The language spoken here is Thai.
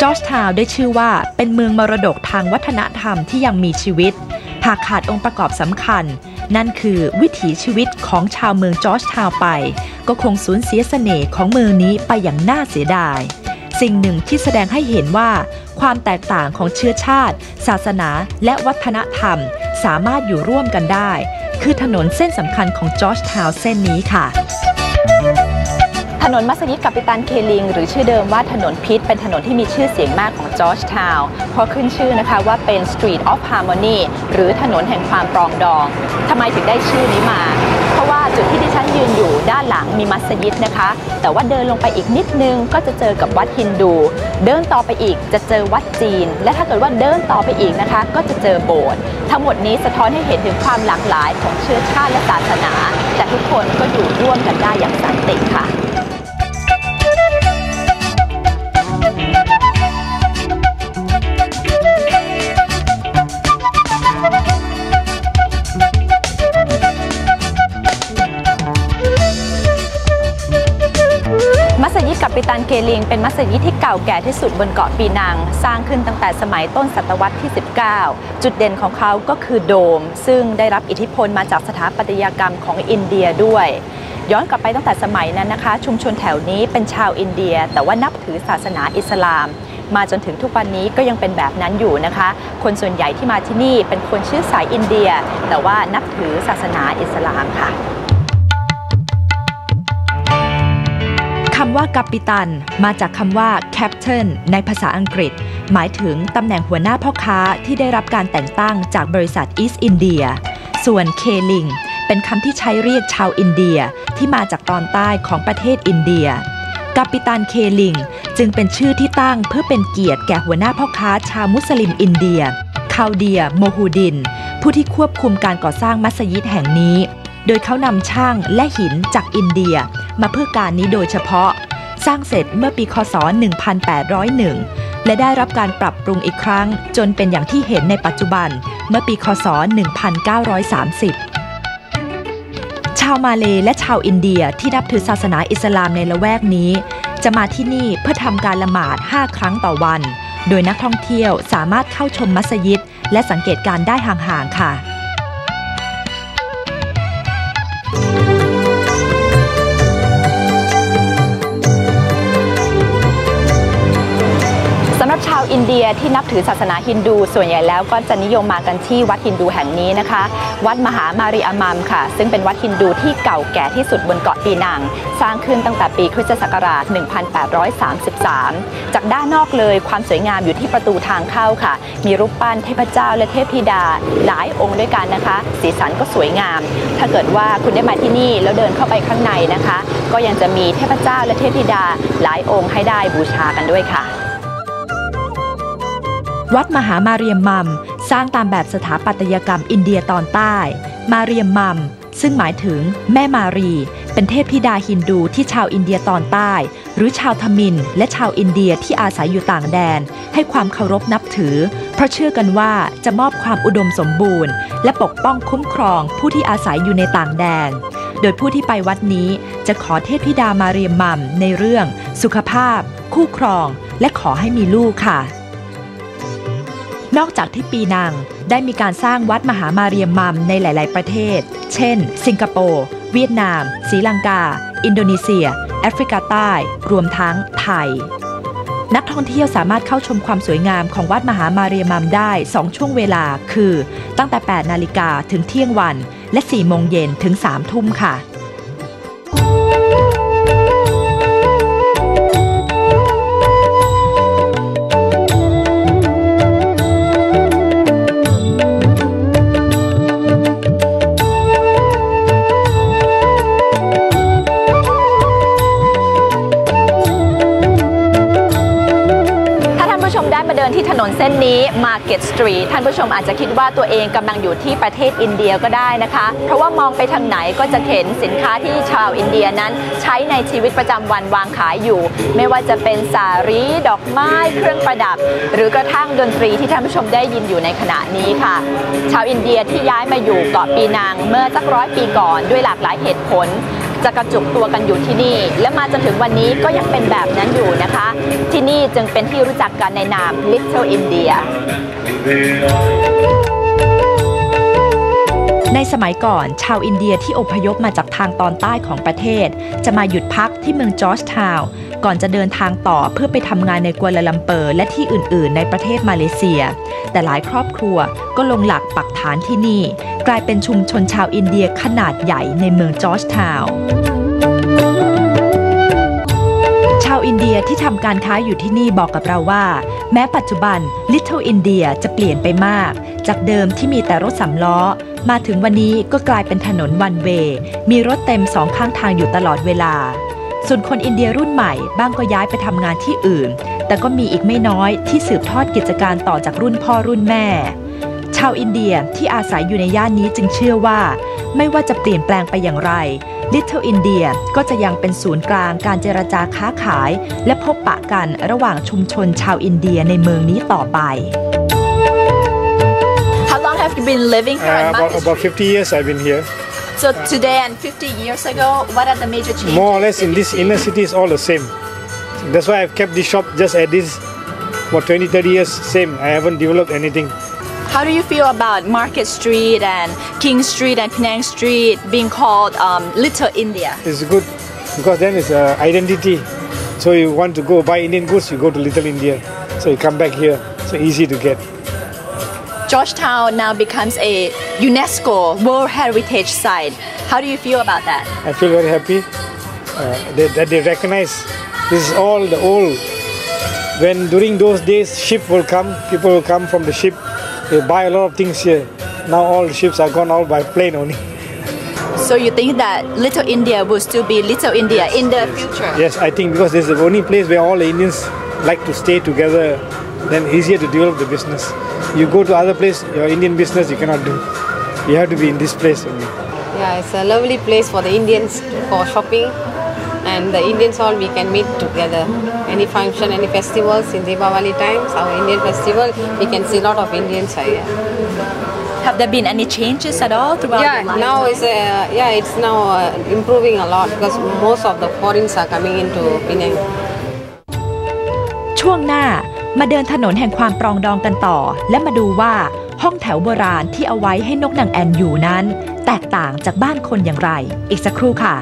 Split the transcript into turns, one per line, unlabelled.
จอร์จทาวได้ชื่อว่าเป็นเมืองมรดกทางวัฒนธรรมที่ยังมีชีวิต หากขาดองค์ประกอบสำคัญ นั่นคือวิถีชีวิตของชาวเมืองจอร์จทาวไป ก็คงสูญเสียเสน่ห์ของเมืองนี้ไปอย่างน่าเสียดาย สิ่งหนึ่งที่แสดงให้เห็นว่า ความแตกต่างของเชื้อชาติ ศาสนาและวัฒนธรรม สามารถอยู่ร่วมกันได้ คือถนนเส้นสำคัญของจอร์จทาวเส้นนี้ค่ะ
ถนนมัสยิดกัปตันเคลิง หรือชื่อเดิมว่าถนนพิษเป็นถนนที่มีชื่อเสียงมากของจอร์จทาวน์เพราะขึ้นชื่อนะคะว่าเป็น Street of Harmony หรือถนนแห่งความปรองดองทำไมถึงได้ชื่อนี้มา เพราะว่าจุดที่ดิฉันยืนอยู่ด้านหลังมีมัสยิดนะคะ แต่ว่าเดินลงไปอีกนิดนึงก็จะเจอกับวัดฮินดู เดินต่อไปอีกจะเจอวัดจีน และถ้าเกิดว่าเดินต่อไปอีกนะคะ ก็จะเจอโบสถ์ทั้งหมดนี้สะท้อนให้เห็นถึงความหลากหลายของเชื้อชาติและศาสนา แต่ทุกคนก็อยู่ร่วมกันได้อย่างสันติค่ะ สยิดกัปตันเกลิง เป็นมัสยิดที่เก่าแก่ที่สุดบนเกาะปีนัง สร้างขึ้นตั้งแต่สมัยต้นศตวรรษที่ 19 จุดเด่นของเขาก็คือโดม ซึ่งได้รับอิทธิพลมาจากสถาปัตยกรรมของอินเดียด้วย ย้อนกลับไปตั้งแต่สมัยนั้นนะคะ ชุมชนแถวนี้เป็นชาวอินเดีย แต่ว่านับถือศาสนาอิสลาม มาจนถึงทุกวันนี้ก็ยังเป็นแบบนั้นอยู่นะคะ คนส่วนใหญ่ที่มาที่นี่เป็นคนเชื้อสายอินเดีย แต่ว่านับถือศาสนาอิสลามค่ะำ
ว่ากัปปิตัน มาจากคำว่า captain ในภาษาอังกฤษ หมายถึงตำแหน่งหัวหน้าพ่อค้าที่ได้รับการแต่งตั้งจากบริษัท East India ส่วนเคลิงเป็นคำที่ใช้เรียกชาวอินเดียที่มาจากตอนใต้ของประเทศอินเดียกัปปิตันเคลิงจึงเป็นชื่อที่ตั้งเพื่อเป็นเกียรติแก่หัวหน้าพ่อค้าชาวมุสลิมอินเดียคาวเดีย โมฮูดิน ผู้ที่ควบคุมการก่อสร้างมัสยิดแห่งนี้ โดยเขานำช่างและหินจากอินเดีย มาเพื่อการนี้โดยเฉพาะ สร้างเสร็จเมื่อปีคศ 1801 และได้รับการปรับปรุงอีกครั้ง จนเป็นอย่างที่เห็นในปัจจุบันเมื่อปีคศ 1930 ชาวมาเลและชาวอินเดียที่นับถือศาสนาอิสลามในละแวกนี้ จะมาที่นี่เพื่อทำการละหมาด 5 ครั้งต่อวัน โดยนักท่องเที่ยวสามารถเข้าชมมัสยิด และสังเกตการได้ห่างๆค่ะ
อินเดียที่นับถือศาสนาฮินดู ส่วนใหญ่แล้วก็จะนิยมมากันที่วัดฮินดูแห่งนี้นะคะ วัดมหามารีอามัมค่ะ ซึ่งเป็นวัดฮินดูที่เก่าแก่ที่สุดบนเกาะปีนัง สร้างขึ้นตั้งแต่ปีคริสตศักราช 1833 จากด้านนอกเลยความสวยงามอยู่ที่ประตูทางเข้าค่ะ มีรูปปั้นเทพเจ้าและเทพธิดา หลายองค์ด้วยกันนะคะ สีสันก็สวยงาม ถ้าเกิดว่าคุณได้มาที่นี่แล้วเดินเข้าไปข้างในนะคะ ก็ยังจะมีเทพเจ้าและเทพธิดาหลายองค์ให้ได้บูชากันด้วยค่ะ
วัดมหามาเรียมมัม สร้างตามแบบสถาปัตยกรรมอินเดียตอนใต้ มาเรียมมัม ซึ่งหมายถึงแม่มารี เป็นเทพธิดาฮินดูที่ชาวอินเดียตอนใต้ หรือชาวทมินและชาวอินเดียที่อาศัยอยู่ต่างแดน ให้ความเคารพนับถือ เพราะเชื่อกันว่าจะมอบความอุดมสมบูรณ์ และปกป้องคุ้มครองผู้ที่อาศัยอยู่ในต่างแดนโดยผู้ที่ไปวัดนี้จะขอเทพธิดามาเรียมมัมในเรื่อง สุขภาพ คู่ครอง และขอให้มีลูกค่ะ นอกจากที่ปีนังได้มีการสร้างวัดมหามาเรียมมัมในหลาย ๆ ประเทศ เช่น สิงคโปร์ เวียดนาม ศรีลังกา อินโดนีเซีย แอฟริกาใต้ รวมทั้งไทย นักท่องเที่ยวสามารถเข้าชมความสวยงามของวัดมหามาเรียมัมได้ 2 ช่วงเวลา คือ ตั้งแต่ 8 นาฬิกาถึงเที่ยงวัน และ 4 โมงเย็นถึง 3 ทุ่มค่ะิ
นที่ถนนเส้นนี้ Market Street ท่านผู้ชมอาจจะคิดว่าตัวเองกำลังอยู่ที่ประเทศอินเดียก็ได้นะคะ เพราะว่ามองไปทางไหนก็จะเห็นสินค้าที่ชาวอินเดียนั้นใช้ในชีวิตประจำวันวางขายอยู่ ไม่ว่าจะเป็นสารีดอกไม้ เครื่องประดับ หรือกระทั่งดนตรีที่ท่านผู้ชมได้ยินอยู่ในขณะนี้ค่ะ ชาวอินเดียที่ย้ายมาอยู่เกาะปีนังเมื่อสักร้อยปีก่อนด้วยหลากหลายเหตุผล จะกระจุกตัวกันอยู่ที่นี่ และมาจนถึงวันนี้ก็ยังเป็นแบบนั้นอยู่นะคะ ที่นี่จึงเป็นที่รู้จักกันในนาม Little India
ในสมัยก่อน ชาวอินเดียที่อพยพมาจากทางตอนใต้ของประเทศ จะมาหยุดพักที่เมืองจอร์จทาวน์ก่อนจะเดินทางต่อเพื่อไปทำงานในกัวลาลัมเปอร์ และที่อื่น ๆ ในประเทศมาเลเซีย แต่หลายครอบครัวก็ลงหลักปักฐานที่นี่ กลายเป็นชุมชนชาวอินเดียขนาดใหญ่ในเมืองจอร์จทาวน์ชาวอินเดียที่ทำการค้าอยู่ที่นี่บอกกับเราว่า แม้ปัจจุบัน Little India จะเปลี่ยนไปมาก จากเดิมที่มีแต่รถสำล้อ มาถึงวันนี้ก็กลายเป็นถนนวันเวย์มีรถเต็มสองข้างทางอยู่ตลอดเวลา ส่วนคนอินเดียรุ่นใหม่บ้างก็ย้ายไปทำงานที่อื่น แต่ก็มีอีกไม่น้อยที่สืบทอดกิจการต่อจากรุ่นพ่อรุ่นแม่ ชาวอินเดียที่อาศัยอยู่ในย่านนี้จึงเชื่อว่า ไม่ว่าจะเปลี่ยนแปลงไปอย่างไร Little India ก็จะยังเป็นศูนย์กลางการเจรจาค้าขาย และพบปะกันระหว่างชุมชนชาวอินเดียในเมืองนี้ต่อไป
How long have you been living here
Uh,
in
about,
Market
about 50 years I've been here.
So today and 50 years ago, what are the major changes?
More or less in this inner city is all the same. That's why I've kept this shop just at this, for 20, 30 years, same. I haven't developed anything.
How do you feel about Market Street and King Street and Penang Street being called um, Little India?
It's good because then it's uh, identity. So you want to go buy Indian goods, you go to Little India. So you come back here. So easy to get.
Georgetown now becomes a UNESCO World Heritage Site. How do you feel about that?
I feel very happy uh, that, that they recognize this is all the old. When during those days ship will come, people will come from the ship, they buy a lot of things here. Now all the ships are gone out by plane only.
So you think that Little India will still be Little India in the future?
Yes, I think because this is the only place where all the Indians like to stay together, then easier to develop the business. You go to other place, your Indian business you cannot do. You have to be in this place only.
Yeah, it's a lovely place for the Indians for shopping, and the Indians all we can meet together. Any function, any festivals in Diwali times, our Indian festival, we can see a lot of Indians are here.
Have there been any changes at all throughout
Yeah,
your life?
now it's uh, yeah, it's now uh, improving a lot because most of the foreigners are coming into Penang.
ช่วงหน้า มาเดินถนนแห่งความปรองดองกันต่อ และมาดูว่าห้องแถวโบราณที่เอาไว้ให้นกนางแอ่นอยู่นั้น แตกต่างจากบ้านคนอย่างไร อีกสักครู่ค่ะ